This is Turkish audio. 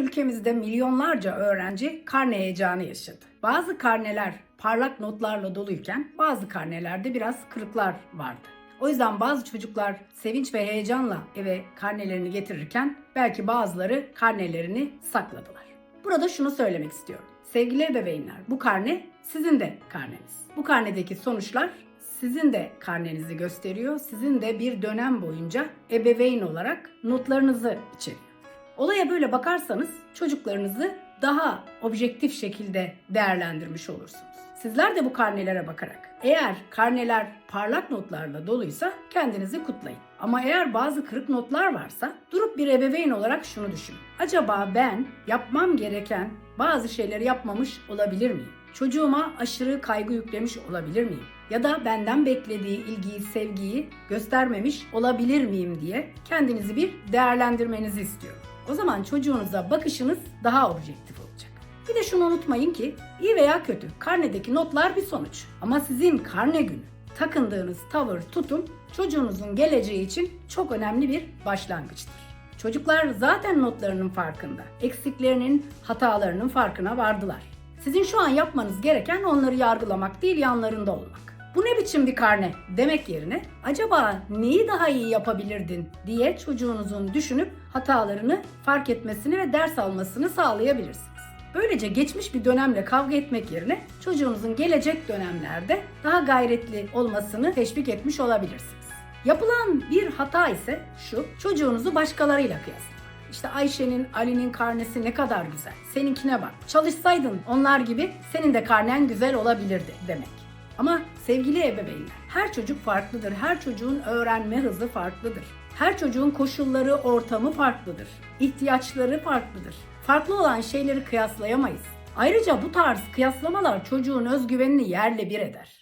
ülkemizde milyonlarca öğrenci karne heyecanı yaşadı. Bazı karneler parlak notlarla doluyken bazı karnelerde biraz kırıklar vardı. O yüzden bazı çocuklar sevinç ve heyecanla eve karnelerini getirirken belki bazıları karnelerini sakladılar. Burada şunu söylemek istiyorum. Sevgili ebeveynler, bu karne sizin de karneniz. Bu karnedeki sonuçlar sizin de karnenizi gösteriyor. Sizin de bir dönem boyunca ebeveyn olarak notlarınızı içeriyor. Olaya böyle bakarsanız çocuklarınızı daha objektif şekilde değerlendirmiş olursunuz. Sizler de bu karnelere bakarak eğer karneler parlak notlarla doluysa kendinizi kutlayın. Ama eğer bazı kırık notlar varsa durup bir ebeveyn olarak şunu düşünün. Acaba ben yapmam gereken bazı şeyleri yapmamış olabilir miyim? Çocuğuma aşırı kaygı yüklemiş olabilir miyim? Ya da benden beklediği ilgiyi, sevgiyi göstermemiş olabilir miyim diye kendinizi bir değerlendirmenizi istiyorum. O zaman çocuğunuza bakışınız daha objektif olacak. Bir de şunu unutmayın ki iyi veya kötü karnedeki notlar bir sonuç. Ama sizin karne günü takındığınız tavır, tutum çocuğunuzun geleceği için çok önemli bir başlangıçtır. Çocuklar zaten notlarının farkında. Eksiklerinin, hatalarının farkına vardılar. Sizin şu an yapmanız gereken onları yargılamak değil, yanlarında olmak. Bu ne biçim bir karne demek yerine acaba neyi daha iyi yapabilirdin diye çocuğunuzun düşünüp hatalarını fark etmesini ve ders almasını sağlayabilirsiniz. Böylece geçmiş bir dönemle kavga etmek yerine çocuğunuzun gelecek dönemlerde daha gayretli olmasını teşvik etmiş olabilirsiniz. Yapılan bir hata ise şu, çocuğunuzu başkalarıyla kıyaslamak. İşte Ayşe'nin, Ali'nin karnesi ne kadar güzel. Seninkine bak. Çalışsaydın onlar gibi senin de karnen güzel olabilirdi demek. Ama sevgili ebeveynler, her çocuk farklıdır. Her çocuğun öğrenme hızı farklıdır. Her çocuğun koşulları, ortamı farklıdır. İhtiyaçları farklıdır. Farklı olan şeyleri kıyaslayamayız. Ayrıca bu tarz kıyaslamalar çocuğun özgüvenini yerle bir eder.